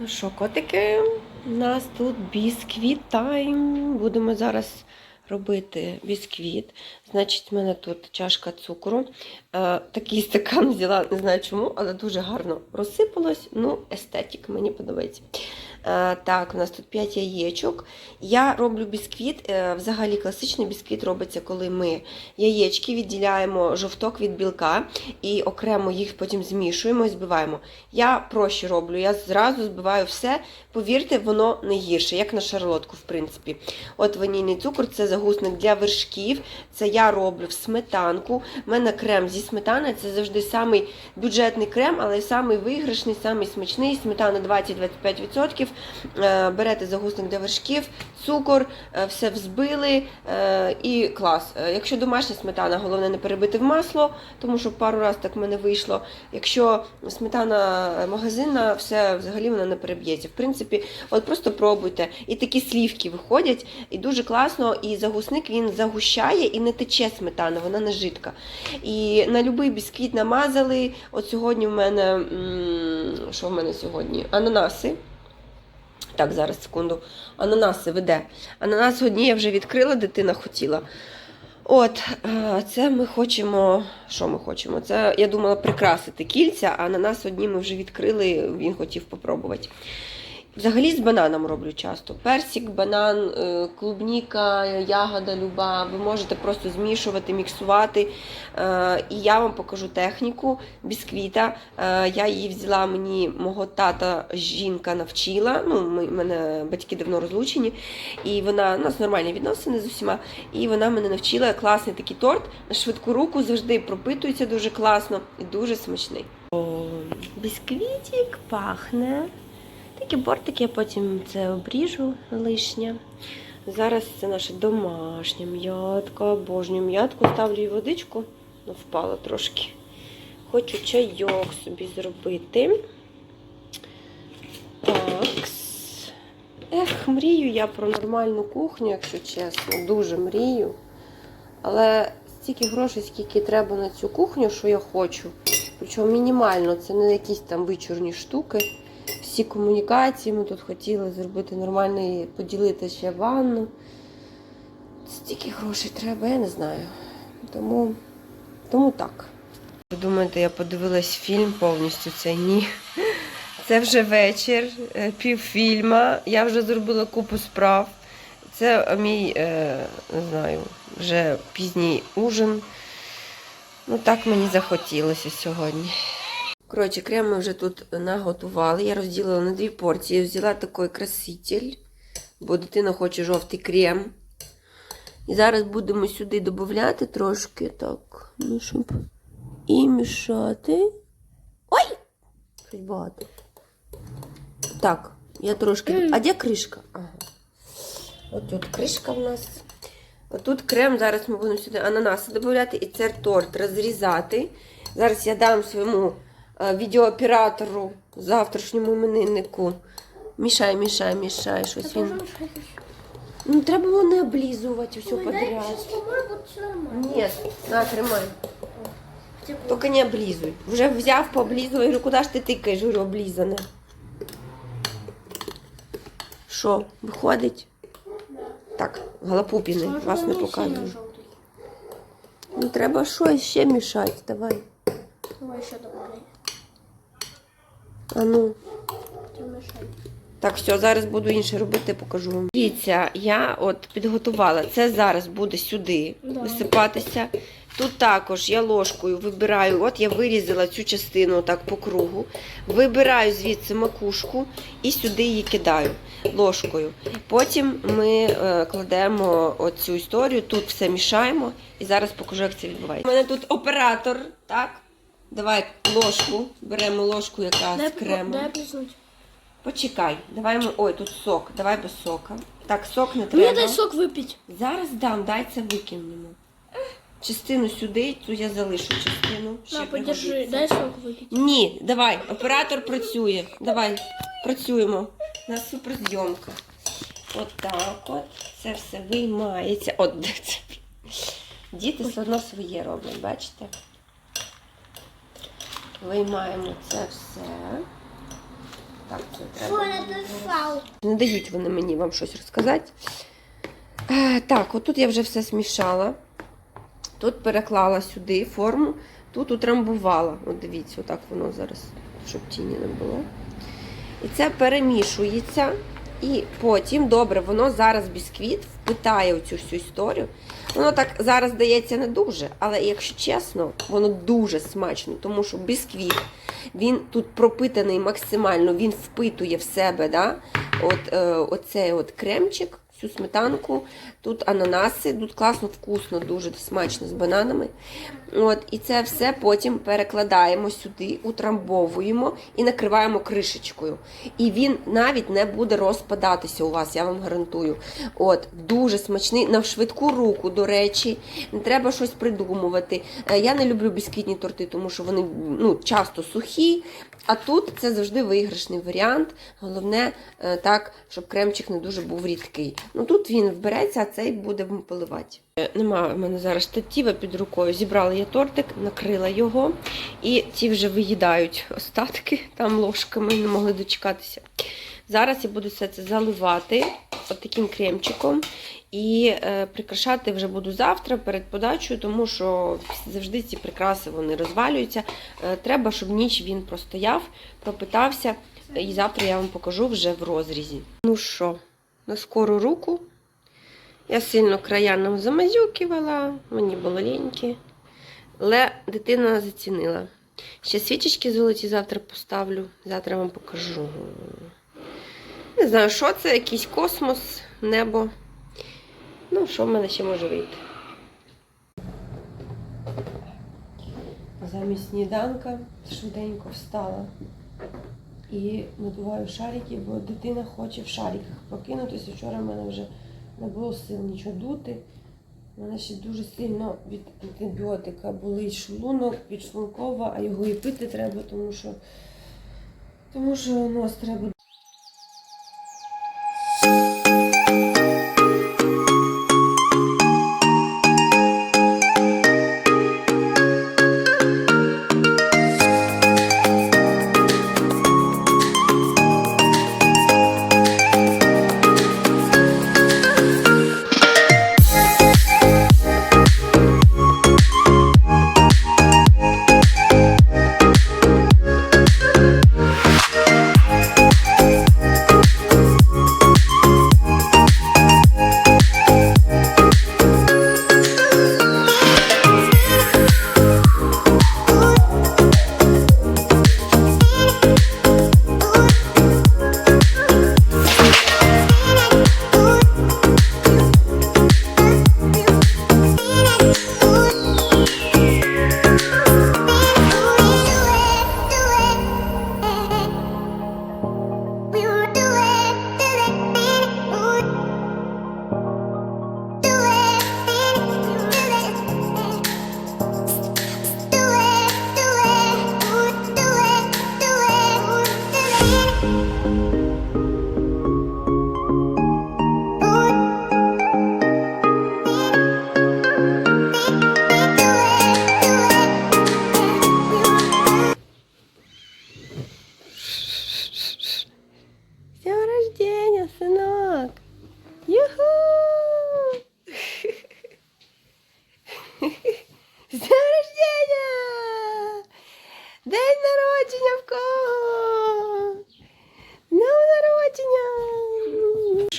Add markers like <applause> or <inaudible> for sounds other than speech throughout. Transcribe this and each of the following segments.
Ну що, котики, у нас тут бісквіт тайм. Будемо зараз робити бісквіт. Значить, в мене тут чашка цукру. Е, такий стакан взяла, не знаю чому, але дуже гарно розсипалось. Ну, естетик, мені подобається. Е, так, у нас тут 5 яєчок. Я роблю бісквіт. е, взагалі класичний бісквіт робиться, коли ми яєчки відділяємо жовток від білка і окремо їх потім змішуємо і збиваємо. Я проще роблю, я зразу збиваю все. Повірте, воно не гірше, як на шарлотку, в принципі. От ванільний цукор це загусник для вершків. Це я роблю в сметанку. У мене крем зі сметани це завжди самий бюджетний крем, але самий виграшний, самий смачний. Сметана 20-25%. Е, Берете загусник для вершків, цукор, е, все взбили е, і клас. Якщо домашня сметана, головне не перебити в масло, тому що пару разів так в мене вийшло. Якщо сметана магазинна, все взагалі вона не переб'ється. В принципі, от просто пробуйте. І такі слівки виходять, і дуже класно. І загусник він загущає і не тече сметана, вона не жидка. І на будь-який бісквіт намазали. От сьогодні в мене що в мене сьогодні? Ананаси. Так, зараз секунду. Ананаси веде. Ананас одні я вже відкрила, дитина хотіла. От, е, це ми хочемо. Що ми хочемо? Це я думала прикрасити кільця, а ананас одні ми вже відкрили, він хотів попробувати. Взагалі з бананом роблю часто. Персик, банан, е, клубніка, ягода люба. Ви можете просто змішувати, міксувати. Е, І я вам покажу техніку бісквіта. Е, Я її взяла, мені мого тата жінка навчила. Ну, ми, мене батьки давно розлучені, і вона у нас нормальні відносини з усіма. І вона мене навчила класний такий торт на швидку руку, завжди пропитується дуже класно і дуже смачний. Бісквітик пахне. Такі бортики, я потім це обріжу лишнє. Зараз це наша домашня м'ятка, обожнюю м'ятку, ставлю їй водичку, ну впала трошки. Хочу чайок собі зробити. Так. Ех, мрію я про нормальну кухню, якщо чесно, дуже мрію. Але стільки грошей, скільки треба на цю кухню, що я хочу. Причому мінімально, це не якісь там вичурні штуки всі комунікації. Ми тут хотіли зробити нормально і поділити ще ванну. Стільки грошей треба, я не знаю. Тому, тому так. Ви думаєте, я подивилась фільм повністю це ні. Це вже вечір, е, півфільма. Я вже зробила купу справ. Це мій, е, не знаю, вже пізній ужин. Ну так мені захотілося сьогодні. Коротше, крем ми вже тут наготували. Я розділила на дві порції. Взяла такий краситель, бо дитина хоче жовтий крем. І зараз будемо сюди додати трошки так, ну, щоб і мішати. Ой! Щось багато. Так, я трошки. А де кришка? Ага. От тут кришка в нас. Отут крем, зараз ми будемо сюди ананаси додати і цей торт розрізати. Зараз я дам своєму відеооператору, завтрашньому імениннику. Мішай, мішай, мішай. Щось він. Ну, треба було не облізувати все подряд. Ні, на, тримай. Тільки не облізуй. Вже взяв, пооблізував, я говорю, куди ж ти тикаєш, говорю, облізане. Що, виходить? Так, галапупіни, вас не показую. Ну, треба щось ще мішати, давай. Давай ще добавляй. А ну. Так, все, зараз буду інше робити, покажу вам. Дивіться, я от підготувала. Це зараз буде сюди Да. висипатися. Тут також я ложкою вибираю, от я вирізала цю частину так по кругу. Вибираю звідси макушку і сюди її кидаю ложкою. Потім ми е, кладемо оцю історію, тут все мішаємо і зараз покажу, як це відбувається. У мене тут оператор, так? Давай ложку, беремо ложку, яка з дай. Почекай, давай ми. Ой, тут сок. Давай без сока. Так, сок не Мені треба. дай сок випити. Зараз дам, дай це викинемо. Частину сюди, цю я залишу частину. Ще На, подержи, дай сок випити. Ні, давай, оператор працює. Давай, працюємо. У нас суперзйомка. От так от. Це все виймається. От де це. Діти все одно своє роблять, бачите? Виймаємо це все. Так, це треба. Не дають вони мені вам щось розказати. Е, Так, отут я вже все змішала. Тут переклала сюди форму, тут утрамбувала. От дивіться, отак воно зараз, щоб тіні не було. І це перемішується. І потім, добре, воно зараз бісквіт впитає в цю всю історію. Воно так зараз здається не дуже, але якщо чесно, воно дуже смачно, тому що бісквіт, він тут пропитаний максимально, він впитує в себе да? от, е, оцей от кремчик, всю сметанку, тут ананаси, тут класно, вкусно, дуже смачно з бананами. От, і це все потім перекладаємо сюди, утрамбовуємо і накриваємо кришечкою. І він навіть не буде розпадатися у вас, я вам гарантую. От, дуже смачний, на швидку руку, до речі, не треба щось придумувати. Е, Я не люблю бісквітні торти, тому що вони ну, часто сухі. А тут це завжди виграшний варіант. Головне, е, так, щоб кремчик не дуже був рідкий. Ну тут він вбереться, а цей буде поливати. Е, Нема в мене зараз штатива під рукою. Зібрала я тортик, накрила його, і ті вже виїдають остатки там ложками, не могли дочекатися. Зараз я буду все це заливати от таким кремчиком і е, прикрашати вже буду завтра перед подачею, тому що завжди ці прикраси вони розвалюються. Е, треба, щоб ніч він простояв, пропитався. І завтра я вам покажу вже в розрізі. Ну що, на скору руку. Я сильно края нам замазюкивала, мені було ліньки. Але дитина зацінила. Ще свічечки золоті завтра поставлю, завтра вам покажу. Не знаю, що це, якийсь космос, небо. Ну, що в мене ще може вийти? Замість сніданка швиденько встала і надуваю шарики, бо дитина хоче в шариках прокинутися. Вчора в мене вже не було сил нічого дути. У мене ще дуже сильно від антибіотика болить шлунок, підшлункова, а його і пити треба, тому що, тому що нос треба.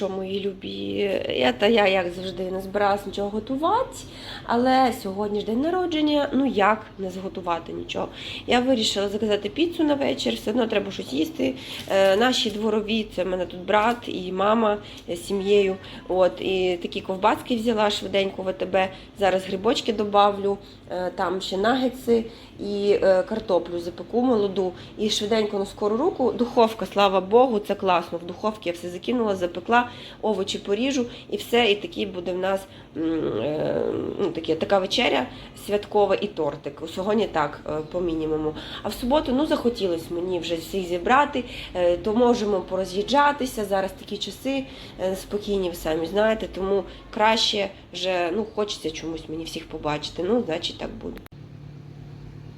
Що, мої любі, я та я, як завжди, не збиралась нічого готувати, але сьогодні ж день народження, ну як не зготувати нічого. Я вирішила заказати піцу на вечір, все одно треба щось їсти. Е, наші дворові, це в мене тут брат і мама з сім'єю. От, і такі ковбаски взяла швиденько в АТБ. Зараз грибочки добавлю, е, там ще нагетси і е, картоплю запеку молоду. І швиденько на скору руку. Духовка, слава Богу, це класно. В духовці я все закинула, запекла, овочі поріжу і все. І такий буде в нас е, ну, таке, така вечеря святкова і тортик. Сьогодні так, е, по мінімуму. А в суботу ну, захотілося мені вже всіх зібрати, е, то можемо пороз'їжджатися. Зараз такі часи е, спокійні, ви самі знаєте, тому краще вже ну, хочеться чомусь мені всіх побачити. Ну, значить так буде.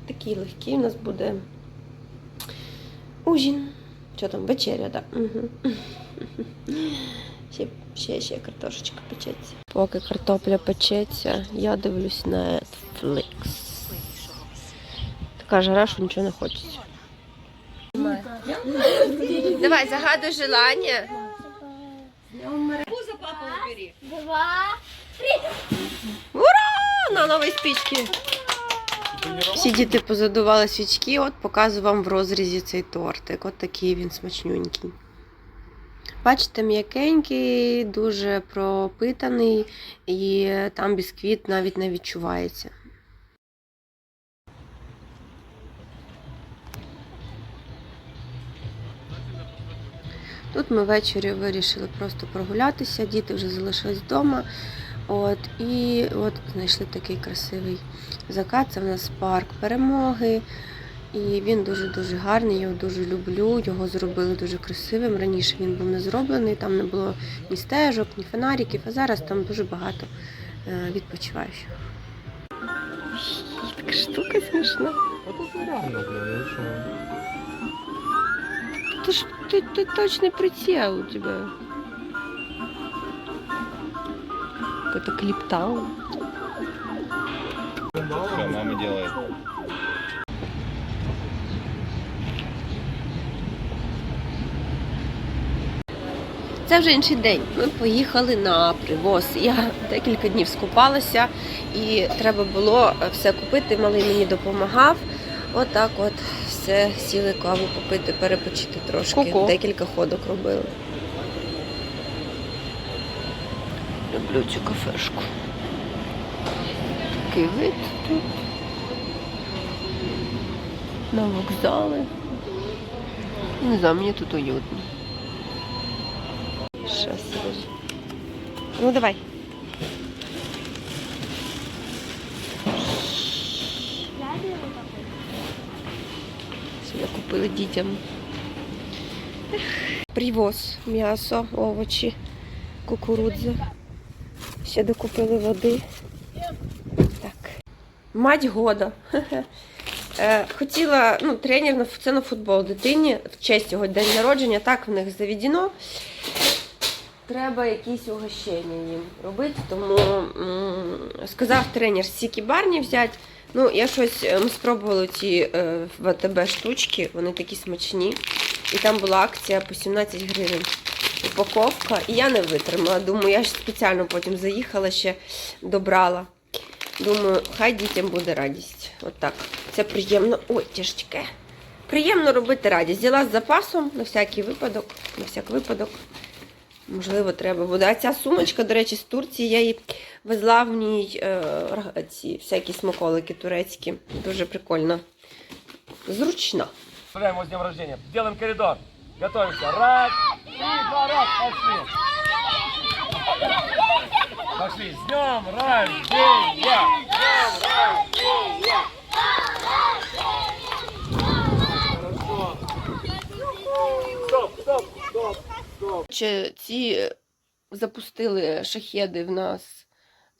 Такий легкий у нас буде ужин. Що там, вечеря, так? Да? Угу. <laughs> Ще, ще, ще картошечка печеться. Поки картопля печеться, я дивлюсь на Netflix. Така жара, що нічого не хочеться. Давай, загадуй желання. Два. Ура! На новій спічці. Всі діти позадували свічки, от показую вам в розрізі цей тортик. От такий він смачнюнький. Бачите, м'якенький, дуже пропитаний, і там бісквіт навіть не відчувається. Тут ми ввечері вирішили просто прогулятися, діти вже залишились вдома. От, і от знайшли такий красивий закат. Це в нас парк перемоги. І він дуже-дуже гарний, його дуже люблю. Його зробили дуже красивим. Раніше він був не зроблений, там не було ні стежок, ні фонариків, а зараз там дуже багато е, відпочиваючих. Така штука смішна. Ти ж ти, ти точний приціл у тебе. Какой-то клиптаун. Что мама делает? Це вже інший день. Ми поїхали на привоз. Я декілька днів скупалася і треба було все купити. Малий мені допомагав. Отак от все сіли каву попити, перепочити трошки. Ку-ку. Декілька ходок робили. Люблю цю кафешку. Такий вид тут. На вокзали. Не знаю, мені тут уютно. Ну давай. Сюди купили дітям. Привоз, м'ясо, овочі, кукурудза. Ще докупили води. Так. Мать года. <laughs> Е, Хотіла, ну, тренер на це на футбол дитині в честь його день народження, так в них заведено. Треба якісь угощення їм робити, тому сказав тренер сікі барні взяти. Ну, я щось ми спробували ці е, в штучки, вони такі смачні. І там була акція по 17 гривень упаковка. І я не витримала. Думаю, я ж спеціально потім заїхала ще добрала. Думаю, хай дітям буде радість. Отак. Це приємно. Ой, тяжке. Приємно робити радість. Взяла з запасом на всякий випадок. На всяк випадок. Можливо, треба буде. А ця сумочка, до речі, з Турції, я її везла в ній е, ці всякі смаколики турецькі. Дуже прикольно. Зручно. Поздравляем с днем рождения. Делаем коридор. Готовимся. Раз, и два, раз. Пошли. Пошли. С днем рождения. С днем рождения. Хорошо. Стоп, стоп, стоп, стоп. Ці е, запустили шахеди в нас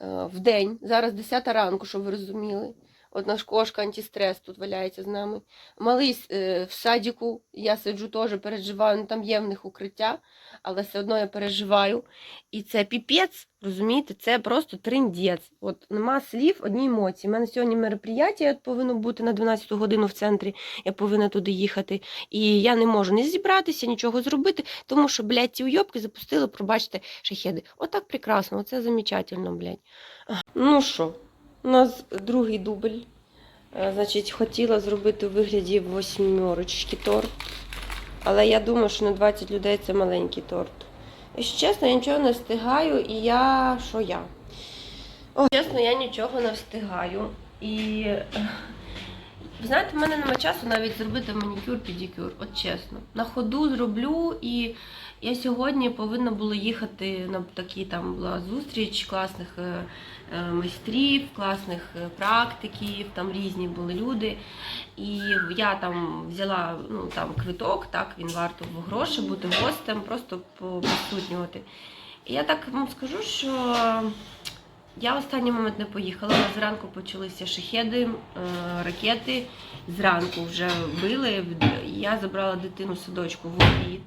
е, в день. Зараз 10 ранку, щоб ви розуміли. От наш кошка антистрес тут валяється з нами. Малий е, в садіку, я сиджу теж, переживаю, ну там є в них укриття, але все одно я переживаю. І це піпець, розумієте, це просто триндець. От нема слів, одні емоції. У мене сьогодні мероприятие повинно бути на 12 годину в центрі, я повинна туди їхати. І я не можу не зібратися, нічого зробити, тому що, блядь, ці уйобки запустили, пробачте, шахеди. Отак прекрасно, оце замечательно, блядь. Ну що, у нас другий дубль. Е, Значить, хотіла зробити у вигляді восьмерочки торт. Але я думаю, що на 20 людей це маленький торт. Якщо чесно, я нічого не встигаю, і я. що я? О, чесно, я нічого не встигаю. І е, знаєте, в мене немає часу навіть зробити манікюр, педикюр, от чесно. На ходу зроблю, і я сьогодні повинна була їхати на такі там була зустріч класних е, е, майстрів, класних е, практиків, там різні були люди. І я там взяла ну, там, квиток, так, він варто гроші бути гостем, просто присутнювати. І я так вам скажу, що Я в останній момент не поїхала. Нас зранку почалися шахеди, ракети. Зранку вже били. Я забрала дитину садочку в обід.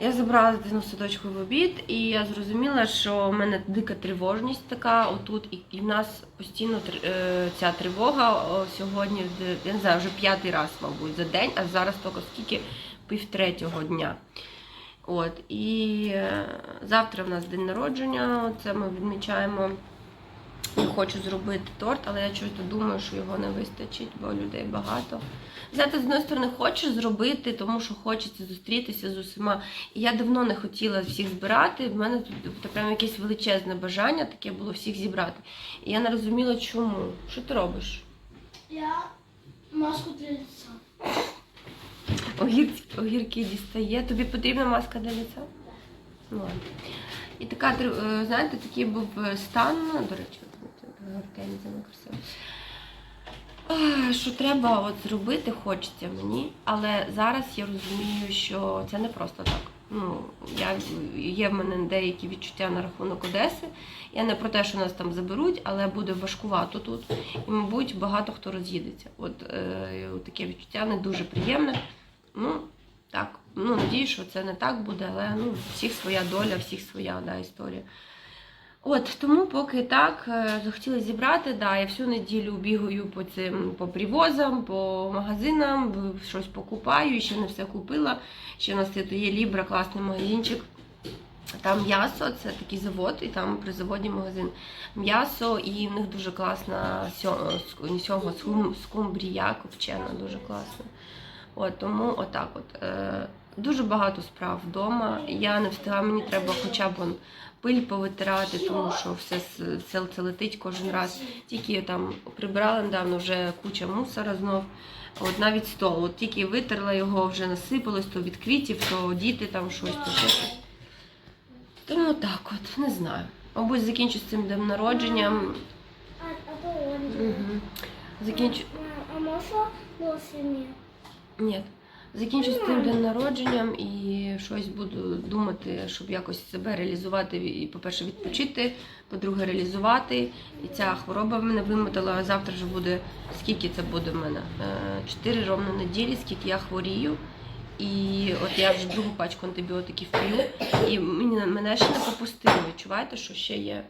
Я забрала дитину садочку в обід, і я зрозуміла, що в мене дика тривожність така отут, і, в нас постійно е, ця тривога сьогодні, я не знаю, вже п'ятий раз, мабуть, за день, а зараз тільки скільки півтретього дня. От, і е, завтра в нас день народження, це ми відмічаємо. Я хочу зробити торт, але я чогось думаю, що його не вистачить, бо людей багато. Знаєте, з одної сторони, хочеш зробити, тому що хочеться зустрітися з усіма. І я давно не хотіла всіх збирати. В мене тут прям якесь величезне бажання таке було всіх зібрати. І я не розуміла, чому. Що ти робиш? Я маску для лица. Огір... Огірки дістає. Тобі потрібна маска для лиця? Ну, ладно. І така, е, знаєте, такий був стан, до речі, гортензія красиво. Що треба от зробити, хочеться мені, але зараз я розумію, що це не просто так. Ну, я, є в мене деякі відчуття на рахунок Одеси. Я не про те, що нас там заберуть, але буде важкувато тут. І, мабуть, багато хто роз'їдеться. От е, таке відчуття не дуже приємне. Ну, так, ну надію, що це не так буде, але ну, всіх своя доля, всіх своя да, історія. От, тому поки так е, захотіла зібрати, да, я всю неділю бігаю по цим по привозам, по магазинам, щось покупаю, ще не все купила. Ще у нас тут є Лібра, класний магазинчик. Там м'ясо, це такий завод, і там при заводі магазин. М'ясо, і в них дуже класна сьо- ск- не сьомга, скум- скумбрія копчена, дуже класна. От, тому отак от. Е, дуже багато справ вдома. Я не встигаю, мені треба хоча б он, пиль повитирати, тому що все це, це летить кожен раз. Тільки я там прибирала недавно вже куча мусора знов. От навіть стол. От тільки витерла його, вже насипалось то від квітів, то діти там щось, то щось. Тому так от, не знаю. Мабуть, закінчу з цим днем народженням. Угу. Закінчу. А, а можно носами? Ні. Закінчу з цим днем народженням і щось буду думати, щоб якось себе реалізувати. І, по-перше, відпочити, по-друге, реалізувати. І ця хвороба мене вимотала. а Завтра вже буде скільки це буде в мене? Е, Чотири ровно неділі, скільки я хворію. І от я вже другу пачку антибіотиків п'ю, і мені мене ще не попустили. Відчуваєте, що ще є?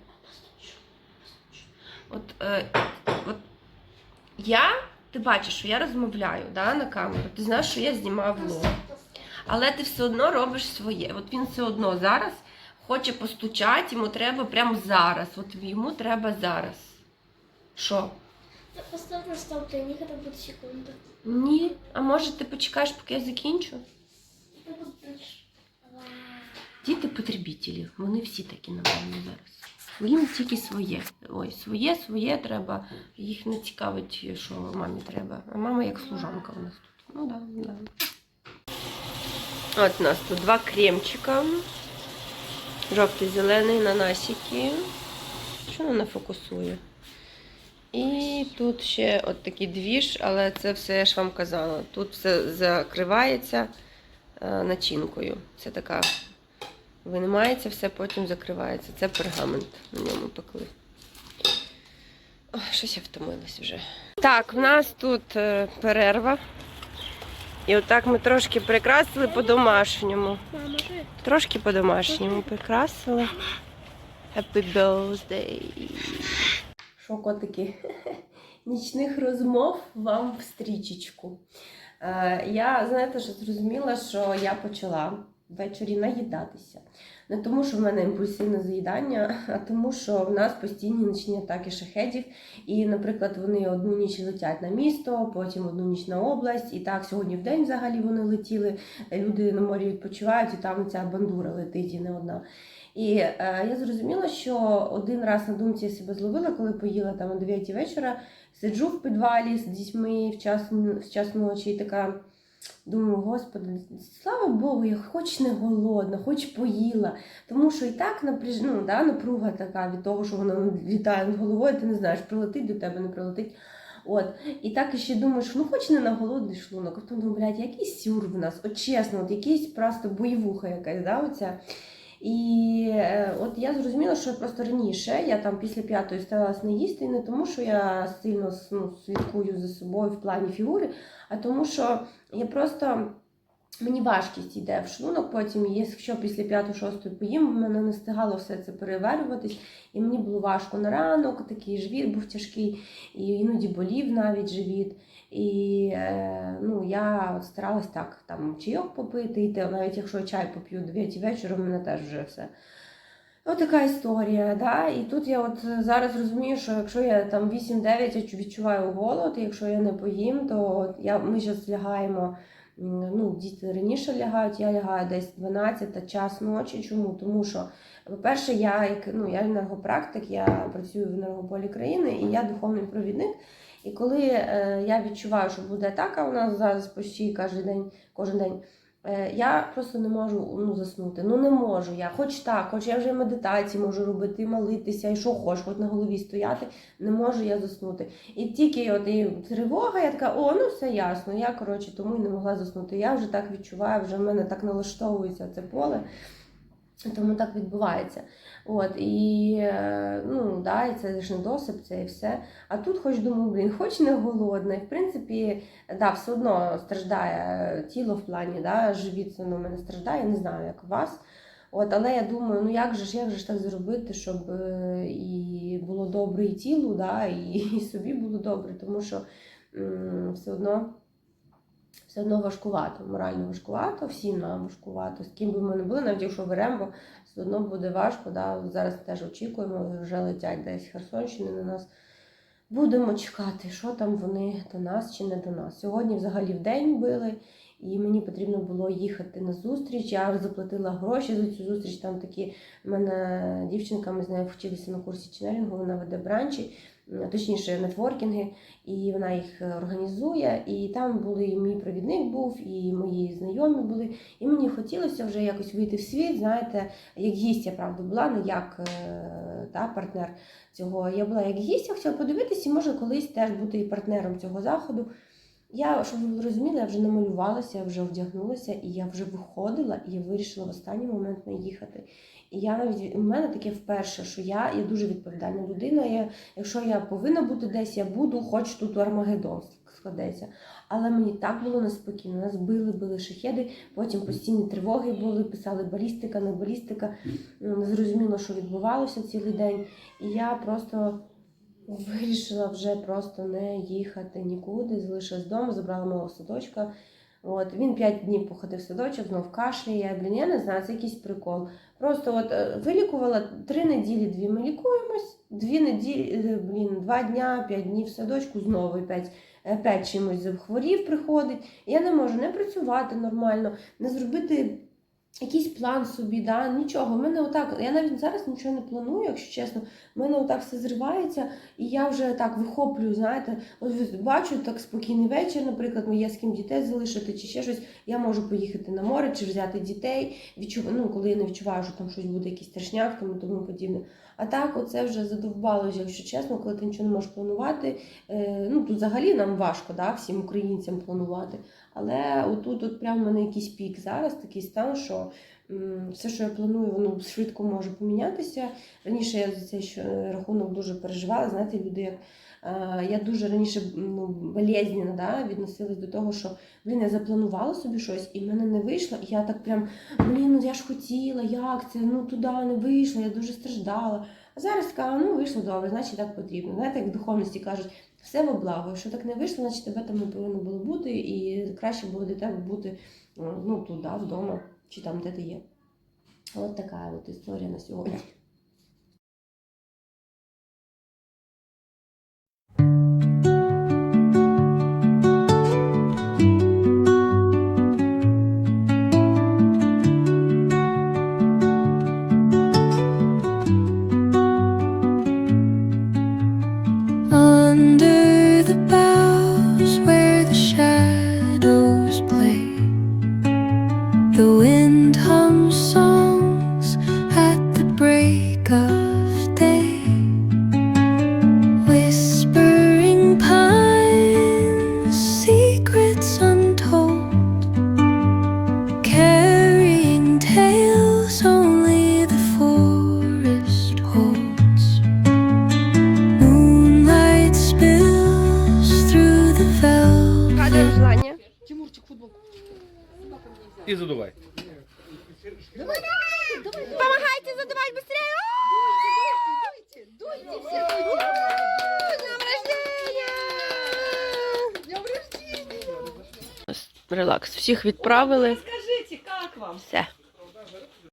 От, е, от я, ти бачиш, що я розмовляю да, на камеру, ти знаєш, що я знімаю влог. Але ти все одно робиш своє. От він все одно зараз хоче постучати, йому треба прямо зараз. От йому треба зараз. Що? На стоп тайник, это будет секунда. Ні. А може ти почекаєш, поки я закінчу? Діти потребітелі, вони всі такі напевно зараз. Їм тільки своє. Ой, своє, своє треба. Їх не цікавить, що мамі треба. А мама як служанка у нас тут. Ну да, да. От у нас тут два кремчика. Жовтий, зелений, нанасики. Що вона фокусує? І тут ще от такий двіж, але це все я ж вам казала. Тут все закривається е, начинкою. Це така винімається, все потім закривається. Це пергамент на ньому пекли. Щось я втомилась вже. Так, в нас тут е, перерва. І отак ми трошки прикрасили по-домашньому. Трошки по-домашньому прикрасили. Happy birthday. Що, котики? <laughs> Нічних розмов вам в стрічечку. Е, я, знаєте, що зрозуміла, що я почала ввечері наїдатися. Не тому, що в мене імпульсивне заїдання, а тому, що в нас постійні нічні атаки шахедів. І, наприклад, вони одну ніч летять на місто, потім одну ніч на область. І так сьогодні в день взагалі вони летіли. Люди на морі відпочивають, і там ця бандура летить і не одна. І е, я зрозуміла, що один раз на думці я себе зловила, коли поїла там о 9 вечора, сиджу в підвалі з дітьми в час, в час ночі і така. Думаю, господи, слава Богу, я хоч не голодна, хоч поїла. Тому що і так напряж... ну, да, напруга така від того, що вона літає над головою, ти не знаєш, прилетить до тебе, не прилетить. От. І так ще думаєш, ну хоч не на голодний шлунок. А потім блядь, який сюр в нас, от чесно, от якийсь просто бойовуха якась, да, оця. І е, от я зрозуміла, що просто раніше я там після п'ятої старалась не їсти, не тому, що я сильно ну, слідкую за собою в плані фігури, а тому, що я просто. Мені важкість йде в шлунок потім, якщо після 5-6 поїм, в мене не встигало все це переварюватись, і мені було важко на ранок, такий живіт був тяжкий, і іноді болів навіть живіт. І е, ну, я от старалась так, там чайок попити, і навіть якщо чай поп'ю 9 вечора, в мене теж вже все. Ось така історія. Да? І тут я от зараз розумію, що якщо я там 8-9 я відчуваю голод, якщо я не поїм, то я, ми зараз лягаємо. Ну, діти раніше лягають, я лягаю десь 12 час ночі. Чому? Тому що, по-перше, я ну, я енергопрактик, я працюю в енергополі країни і я духовний провідник. І коли е, я відчуваю, що буде атака у нас зараз почти кожен день, кожен день, е, я просто не можу ну, заснути. Ну не можу я. Хоч так, хоч я вже медитації можу робити, молитися, і що хоч, хоч на голові стояти, не можу я заснути. І тільки от і тривога, я така, о, ну все ясно. Я коротше тому і не могла заснути. Я вже так відчуваю, вже в мене так налаштовується це поле. Тому так відбувається. От, і е, ну, да, і це ж недосип, це і все. А тут хоч думаю, блін, хоч не голодна. І в принципі, да, все одно страждає тіло в плані, да, живіт все одно в мене страждає, не знаю, як у вас. От, але я думаю, ну як же ж, як же ж так зробити, щоб е, і було добре і тілу, да, і, <laughs> і собі було добре, тому що все одно. Все одно важкувато, морально важкувато, всім нам важкувато. З ким би ми не були, навіть якщо беремо, все одно буде важко. Да? Зараз теж очікуємо, вже летять десь Херсонщини на нас. Будемо чекати, що там вони до нас чи не до нас. Сьогодні взагалі в день били, і мені потрібно було їхати на зустріч. Я заплатила гроші за цю зустріч. Там такі в мене дівчинка, ми з нею вчилися на курсі ченелінгу, вона веде бранчі, точніше, нетворкінги, і вона їх е, організує. І там були і мій провідник був, і мої знайомі були. І мені хотілося вже якось вийти в світ, знаєте, як гість я правда була, не як е, та, партнер цього. Я була як гість, я хотіла подивитися, і може колись теж бути і партнером цього заходу. Я, щоб ви розуміли, я вже намалювалася, я вже вдягнулася, і я вже виходила, і я вирішила в останній момент не їхати. І я навіть у мене таке вперше, що я, я дуже відповідальна людина. Я, якщо я повинна бути десь, я буду, хоч тут Армагеддон складеться. Але мені так було неспокійно. Нас били, били шахеди, потім постійні тривоги були, писали балістика, не балістика. Зрозуміло, що відбувалося цілий день. І я просто вирішила вже просто не їхати нікуди, залишилась вдома, забрала мого садочка. От, він п'ять днів походив в садочок, знов кашляє. Блін, я не знаю, це якийсь прикол. Просто от е, вилікувала три неділі, дві ми лікуємось, дві неділі, е, блін, два дня, п'ять днів в садочку, знову і п'ять, е, п'ять чимось захворів, приходить. Я не можу не працювати нормально, не зробити якийсь план собі, да, нічого. У мене отак, я навіть зараз нічого не планую, якщо чесно. У мене отак все зривається, і я вже так вихоплюю, знаєте, от бачу так спокійний вечір, наприклад, є з ким дітей залишити чи ще щось. Я можу поїхати на море чи взяти дітей, відчув... ну, коли я не відчуваю, що там щось буде, якийсь страшняк тому подібне. А так, оце вже задовбало, якщо чесно, коли ти нічого не можеш планувати. Е, ну тут взагалі нам важко, да, всім українцям планувати. Але отут от прямо в мене якийсь пік зараз, такий стан, що все, що я планую, воно швидко може помінятися. Раніше я за цей рахунок дуже переживала. Знаєте, люди як. Е, Я дуже раніше ну, болезненно да, відносилась до того, що блін, я запланувала собі щось, і в мене не вийшло. І я так прям, блін, ну я ж хотіла, як це? Ну туди не вийшло, я дуже страждала. А зараз така, ну вийшло добре, значить так потрібно. Знаєте, як в духовності кажуть, все во благо. Якщо так не вийшло, значить тебе там не повинно було бути, і краще було для тебе бути ну, туди, вдома, чи там, де ти є. От така от історія на сьогодні. The wind hums songs відправили. Скажіть, як вам? Все.